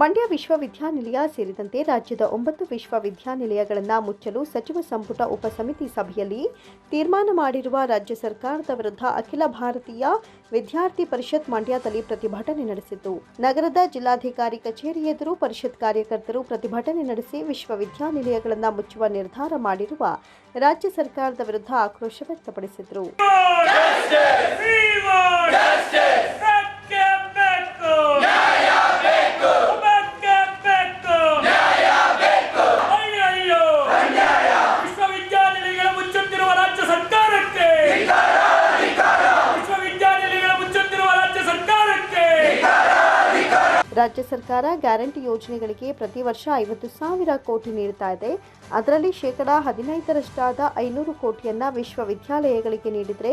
ಮಂಡ್ಯ ವಿಶ್ವವಿದ್ಯಾನಿಲಯ ಸೇರಿದಂತೆ ರಾಜ್ಯದ ಒಂಬತ್ತು ವಿಶ್ವವಿದ್ಯಾನಿಲಯಗಳನ್ನು ಮುಚ್ಚಲು ಸಚಿವ ಸಂಪುಟ ಉಪಸಮಿತಿ ಸಭೆಯಲ್ಲಿ ತೀರ್ಮಾನ ಮಾಡಿರುವ ರಾಜ್ಯ ಸರ್ಕಾರದ ವಿರುದ್ಧ ಅಖಿಲ ಭಾರತೀಯ ವಿದ್ಯಾರ್ಥಿ ಪರಿಷತ್ ಮಂಡ್ಯದಲ್ಲಿ ಪ್ರತಿಭಟನೆ ನಡೆಸಿತು ನಗರದ ಜಿಲ್ಲಾಧಿಕಾರಿ ಕಚೇರಿ ಎದುರು ಪರಿಷತ್ ಕಾರ್ಯಕರ್ತರು ಪ್ರತಿಭಟನೆ ನಡೆಸಿ ವಿಶ್ವವಿದ್ಯಾನಿಲಯಗಳನ್ನು ಮುಚ್ಚುವ ನಿರ್ಧಾರ ಮಾಡಿರುವ ರಾಜ್ಯ ಸರ್ಕಾರದ ವಿರುದ್ಧ ಆಕ್ರೋಶ ವ್ಯಕ್ತಪಡಿಸಿದರು. ರಾಜ್ಯ ಸರ್ಕಾರ ಗ್ಯಾರಂಟಿ ಯೋಜನೆಗಳಿಗೆ ಪ್ರತಿ ವರ್ಷ ಐವತ್ತು ಸಾವಿರ ಕೋಟಿ ನೀಡ್ತಾ ಇದೆ. ಅದರಲ್ಲಿ ಶೇಕಡಾ ಹದಿನೈದರಷ್ಟಾದ ಐನೂರು ಕೋಟಿಯನ್ನ ವಿಶ್ವವಿದ್ಯಾಲಯಗಳಿಗೆ ನೀಡಿದರೆ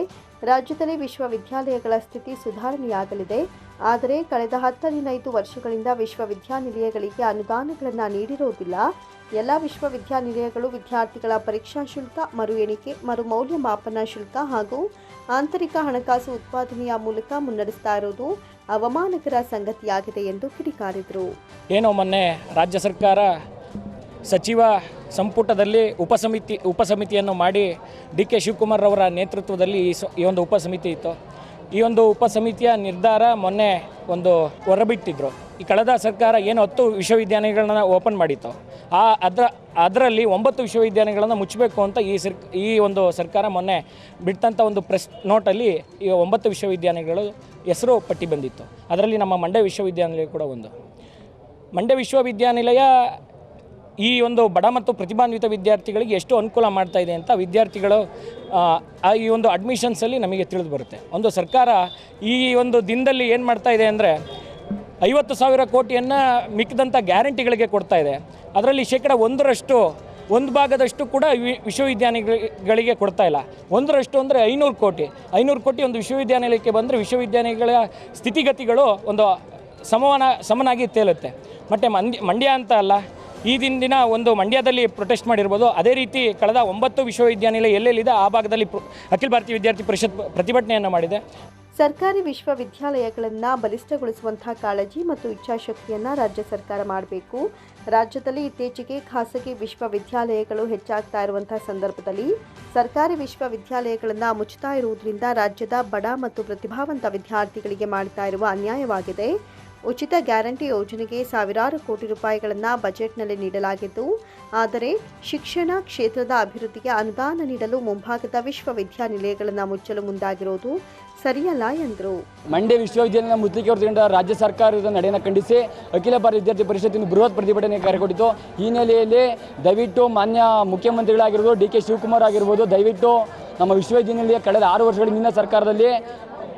ರಾಜ್ಯದಲ್ಲಿ ವಿಶ್ವವಿದ್ಯಾಲಯಗಳ ಸ್ಥಿತಿ ಸುಧಾರಣೆಯಾಗಲಿದೆ. ಆದರೆ ಕಳೆದ ಹತ್ತದಿನೈದು ವರ್ಷಗಳಿಂದ ವಿಶ್ವವಿದ್ಯಾನಿಲಯಗಳಿಗೆ ಅನುದಾನಗಳನ್ನು ನೀಡಿರುವುದಿಲ್ಲ ಎಲ್ಲ ವಿಶ್ವವಿದ್ಯಾನಿಲಯಗಳು ವಿದ್ಯಾರ್ಥಿಗಳ ಪರೀಕ್ಷಾ ಶುಲ್ಕ ಮರು ಎಣಿಕೆ ಮರು ಮೌಲ್ಯಮಾಪನ ಶುಲ್ಕ ಹಾಗೂ ಆಂತರಿಕ ಹಣಕಾಸು ಉತ್ಪಾದನೆಯ ಮೂಲಕ ಮುನ್ನಡೆಸ್ತಾ ಇರುವುದು ಅವಮಾನಕರ ಸಂಗತಿಯಾಗಿದೆ ಎಂದು ಕಿಡಿಕಾರಿದರು. ಏನೋ ಮೊನ್ನೆ ರಾಜ್ಯ ಸರ್ಕಾರ ಸಚಿವ ಸಂಪುಟದಲ್ಲಿ ಉಪಸಮಿತಿ, ಉಪಸಮಿತಿಯನ್ನು ಮಾಡಿ ಡಿ ಕೆ ಶಿವಕುಮಾರ್ ಅವರ ನೇತೃತ್ವದಲ್ಲಿ ಈ ಸ, ಈ ಒಂದು ಉಪಸಮಿತಿ ಇತ್ತು. ಈ ಒಂದು ಉಪಸಮಿತಿಯ ನಿರ್ಧಾರ ಮೊನ್ನೆ ಒಂದು ಹೊರಬಿಟ್ಟಿದ್ರು. ಈ ಕಳೆದ ಸರ್ಕಾರ ಏನು ಹತ್ತು ವಿಶ್ವವಿದ್ಯಾನಿಲಯಗಳನ್ನ ಓಪನ್ ಮಾಡಿತ್ತು. ಆ ಅದರ ಅದರಲ್ಲಿ ಒಂಬತ್ತು ವಿಶ್ವವಿದ್ಯಾಲಯಗಳನ್ನು ಮುಚ್ಚಬೇಕು ಅಂತ ಈ ಸರ್ ಈ ಒಂದು ಸರ್ಕಾರ ಮೊನ್ನೆ ಬಿಟ್ಟಂಥ ಒಂದು ಪ್ರೆಸ್ ನೋಟಲ್ಲಿ ಈ ಒಂಬತ್ತು ವಿಶ್ವವಿದ್ಯಾಲಯಗಳು ಹೆಸರು ಪಟ್ಟಿ ಬಂದಿತ್ತು. ಅದರಲ್ಲಿ ನಮ್ಮ ಮಂಡ್ಯ ವಿಶ್ವವಿದ್ಯಾನಿಲಯ ಕೂಡ ಒಂದು. ಮಂಡ್ಯ ವಿಶ್ವವಿದ್ಯಾನಿಲಯ ಈ ಒಂದು ಬಡ ಮತ್ತು ಪ್ರತಿಭಾನ್ವಿತ ವಿದ್ಯಾರ್ಥಿಗಳಿಗೆ ಎಷ್ಟು ಅನುಕೂಲ ಮಾಡ್ತಾ ಇದೆ ಅಂತ ವಿದ್ಯಾರ್ಥಿಗಳು ಈ ಒಂದು ಅಡ್ಮಿಷನ್ಸಲ್ಲಿ ನಮಗೆ ತಿಳಿದು ಬರುತ್ತೆ. ಒಂದು ಸರ್ಕಾರ ಈ ಒಂದು ದಿನದಲ್ಲಿ ಏನು ಮಾಡ್ತಾ ಇದೆ ಅಂದರೆ ಐವತ್ತು ಸಾವಿರ ಕೋಟಿಯನ್ನು ಮಿಕ್ಕಿದಂಥ ಗ್ಯಾರಂಟಿಗಳಿಗೆ ಕೊಡ್ತಾ ಇದೆ. ಅದರಲ್ಲಿ ಶೇಕಡ ಒಂದರಷ್ಟು, ಒಂದು ಭಾಗದಷ್ಟು ಕೂಡ ವಿ- ವಿಶ್ವವಿದ್ಯಾನಿಲಯಗಳಿಗೆ ಕೊಡ್ತಾ ಇಲ್ಲ. ಒಂದರಷ್ಟು ಅಂದರೆ ಐನೂರು ಕೋಟಿ. ಐನೂರು ಕೋಟಿ ಒಂದು ವಿಶ್ವವಿದ್ಯಾನಿಲಯಕ್ಕೆ ಬಂದರೆ ವಿಶ್ವವಿದ್ಯಾನಿಲಯಗಳ ಸ್ಥಿತಿಗತಿಗಳು ಒಂದು ಸಮವನ, ಸಮನಾಗಿ ತೇಲುತ್ತೆ. ಮತ್ತು ಮಂಡ್ಯ ಮಂಡ್ಯ ಅಂತ ಅಲ್ಲ, ಈ ದಿನ ದಿನ ಒಂದು ಮಂಡ್ಯದಲ್ಲಿ ಪ್ರೊಟೆಸ್ಟ್ ಮಾಡಿರ್ಬೋದು. ಅದೇ ರೀತಿ ಕಳೆದ ಒಂಬತ್ತು ವಿಶ್ವವಿದ್ಯಾನಿಲಯ ಎಲ್ಲೆಲ್ಲಿದೆ, ಆ ಭಾಗದಲ್ಲಿ ಅಖಿಲ ಭಾರತೀಯ ವಿದ್ಯಾರ್ಥಿ ಪರಿಷತ್ ಪ್ರತಿಭಟನೆಯನ್ನು ಮಾಡಿದೆ. ಸರ್ಕಾರಿ ವಿಶ್ವವಿದ್ಯಾಲಯಗಳನ್ನು ಬಲಿಷ್ಠಗೊಳಿಸುವಂತಹ ಕಾಳಜಿ ಮತ್ತು ಇಚ್ಛಾಶಕ್ತಿಯನ್ನು ರಾಜ್ಯ ಸರ್ಕಾರ ಮಾಡಬೇಕು. ರಾಜ್ಯದಲ್ಲಿ ಇತ್ತೀಚೆಗೆ ಖಾಸಗಿ ವಿಶ್ವವಿದ್ಯಾಲಯಗಳು ಹೆಚ್ಚಾಗ್ತಾ ಇರುವಂತಹ ಸಂದರ್ಭದಲ್ಲಿ ಸರ್ಕಾರಿ ವಿಶ್ವವಿದ್ಯಾಲಯಗಳನ್ನು ಮುಚ್ಚುತ್ತಾ ಇರುವುದರಿಂದ ರಾಜ್ಯದ ಬಡ ಮತ್ತು ಪ್ರತಿಭಾವಂತ ವಿದ್ಯಾರ್ಥಿಗಳಿಗೆ ಮಾಡ್ತಾ ಇರುವ ಅನ್ಯಾಯವಾಗಿದೆ. ಉಚಿತ ಗ್ಯಾರಂಟಿ ಯೋಜನೆಗೆ ಸಾವಿರಾರು ಕೋಟಿ ರೂಪಾಯಿಗಳನ್ನು ಬಜೆಟ್ನಲ್ಲಿ ನೀಡಲಾಗಿದ್ದು, ಆದರೆ ಶಿಕ್ಷಣ ಕ್ಷೇತ್ರದ ಅಭಿವೃದ್ಧಿಗೆ ಅನುದಾನ ನೀಡಲು ಮುಂಭಾಗದ ವಿಶ್ವವಿದ್ಯಾನಿಲಯಗಳನ್ನು ಮುಚ್ಚಲು ಮುಂದಾಗಿರುವುದು ಸರಿಯಲ್ಲ ಎಂದರು. ಮಂಡ್ಯ ವಿಶ್ವವಿದ್ಯಾಲಯ ಮುಸ್ಲಿಕ್ಕೆ ಹೊರತುಕೊಂಡ ರಾಜ್ಯ ಸರ್ಕಾರದ ನಡೆಯನ್ನು ಖಂಡಿಸಿ ಅಖಿಲ ಭಾರತ ವಿದ್ಯಾರ್ಥಿ ಪರಿಷತ್ತಿನ ಬೃಹತ್ ಪ್ರತಿಭಟನೆ ಕರೆಕೊಟ್ಟಿತು ಈ ಹಿನ್ನೆಲೆಯಲ್ಲಿ ದಯವಿಟ್ಟು ಮಾನ್ಯ ಮುಖ್ಯಮಂತ್ರಿಗಳಾಗಿರ್ಬೋದು, ಡಿ ಕೆ ಶಿವಕುಮಾರ್ ಆಗಿರ್ಬೋದು, ದಯವಿಟ್ಟು ನಮ್ಮ ವಿಶ್ವವಿದ್ಯಾನಿಲಯ ಕಳೆದ ಆರು ವರ್ಷಗಳ ಹಿಂದಿನ ಸರ್ಕಾರದಲ್ಲಿ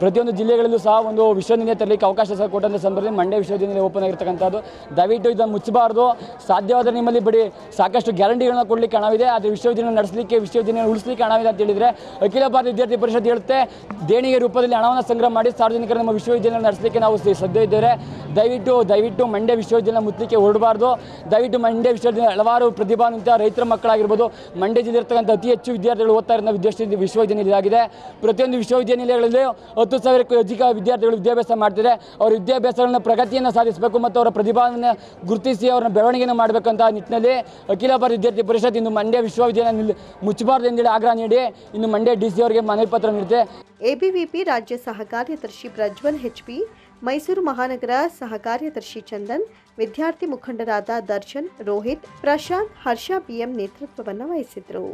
ಪ್ರತಿಯೊಂದು ಜಿಲ್ಲೆಗಳಲ್ಲೂ ಸಹ ಒಂದು ವಿಶ್ವವಿದ್ಯಾನಿಲಯ ತರಲಿಕ್ಕೆ ಅವಕಾಶ ಸಹ ಕೊಟ್ಟಂಥ ಸಂದರ್ಭದಲ್ಲಿ ಮಂಡ್ಯ ವಿಶ್ವವಿದ್ಯಾನಿಲಯ ಓಪನ್ ಆಗಿರ್ತಕ್ಕಂಥದ್ದು. ದಯವಿಟ್ಟು ಇದನ್ನು ಮುಚ್ಚಬಾರ್ದು. ಸಾಧ್ಯವಾದರೆ ನಿಮ್ಮಲ್ಲಿ ಬಿಡಿ, ಸಾಕಷ್ಟು ಗ್ಯಾರಂಟಿಗಳನ್ನ ಕೊಡಲಿಕ್ಕೆ ಹಣವಿದೆ. ಆದರೆ ವಿಶ್ವವಿದ್ಯಾನಿಲಯ ನಡೆಸಲಿಕ್ಕೆ, ವಿಶ್ವವಿದ್ಯಾನಿಲಯ ಉಳಿಸಲಿಕ್ಕೆ ಹಣವಿದೆ ಅಂತ ಹೇಳಿದರೆ ಅಖಿಲ ಭಾರತ ವಿದ್ಯಾರ್ಥಿ ಪರಿಷತ್ ಹೇಳುತ್ತೆ, ದೇಣಿಗೆ ರೂಪದಲ್ಲಿ ಹಣವನ್ನು ಸಂಗ್ರಹ ಮಾಡಿ ಸಾರ್ವಜನಿಕರು ನಮ್ಮ ವಿಶ್ವವಿದ್ಯಾನಿಲಯ ನಡೆಸಲಿಕ್ಕೆ ನಾವು ಸದ್ಯ ಇದ್ದೇವೆ. ದಯವಿಟ್ಟು ದಯವಿಟ್ಟು ಮಂಡ್ಯ ವಿಶ್ವವಿದ್ಯಾಲಯ ಮುಚ್ಚಲಿಕ್ಕೆ ಹೊರಡಬಾರ್ದು. ದಯವಿಟ್ಟು ಮಂಡ್ಯ ವಿಶ್ವವಿದ್ಯಾಲಯ ಹಲವಾರು ಪ್ರತಿಭಾನ್ವಿತ ರೈತರ ಮಕ್ಕಳಾಗಿರ್ಬೋದು, ಮಂಡ್ಯ ಜಿಲ್ಲೆ ಇರ್ತಕ್ಕಂಥ ಅತಿ ಹೆಚ್ಚು ವಿದ್ಯಾರ್ಥಿಗಳು ಓದ್ತಾ ಇರೋ ವಿದ್ಯಾರ್ಥಿ ವಿಶ್ವವಿದ್ಯಾನಿಲಯ ಆಗಿದೆ ಪ್ರತಿಯೊಂದು ವಿಶ್ವವಿದ್ಯಾನಿಲಯಗಳಲ್ಲಿ ಹತ್ತು ಸಾವಿರಕ್ಕೂ ಅಧಿಕ ವಿದ್ಯಾರ್ಥಿಗಳು ವಿದ್ಯಾಭ್ಯಾಸ ಮಾಡ್ತಿದ್ದಾರೆ ಅವರ ವಿದ್ಯಾಭ್ಯಾಸಗಳನ್ನ ಪ್ರಗತಿಯನ್ನು ಸಾಧಿಸಬೇಕು ಮತ್ತು ಅವರ ಪ್ರತಿಭಾವನ್ನು ಗುರುತಿಸಿ ಅವರನ್ನ ಬೆಳವಣಿಗೆಯನ್ನು ಮಾಡಬೇಕಂತ ನಿಟ್ಟಿನಲ್ಲಿ ಅಖಿಲ ಭಾರತ ವಿದ್ಯಾರ್ಥಿ ಪರಿಷತ್ ಇಂದು ಮಂಡ್ಯ ವಿಶ್ವವಿದ್ಯಾಲಯ ಮುಚ್ಚಬಾರದು ಎಂದೇಳಿ ಆಗ್ರಹ ನೀಡಿ. ಇನ್ನು ಮಂಡ್ಯ ಡಿ ಸಿ ಅವರಿಗೆ ಮನವಿ ಪತ್ರ ನೀಡುತ್ತೆ. ಎಬಿವಿಪಿ ರಾಜ್ಯ ಸಹ ಕಾರ್ಯದರ್ಶಿ ಪ್ರಜ್ವಲ್ ಹೆಚ್ಪಿ ಮೈಸೂರು ಮಹಾನಗರ ಸಹ ಕಾರ್ಯದರ್ಶಿ ಚಂದನ್, ವಿದ್ಯಾರ್ಥಿ ಮುಖಂಡರಾದ ದರ್ಶನ್, ರೋಹಿತ್, ಪ್ರಶಾಂತ್, ಹರ್ಷ, ಬಿಎಂ ನೇತೃತ್ವವನ್ನು ವಹಿಸಿದ್ರು.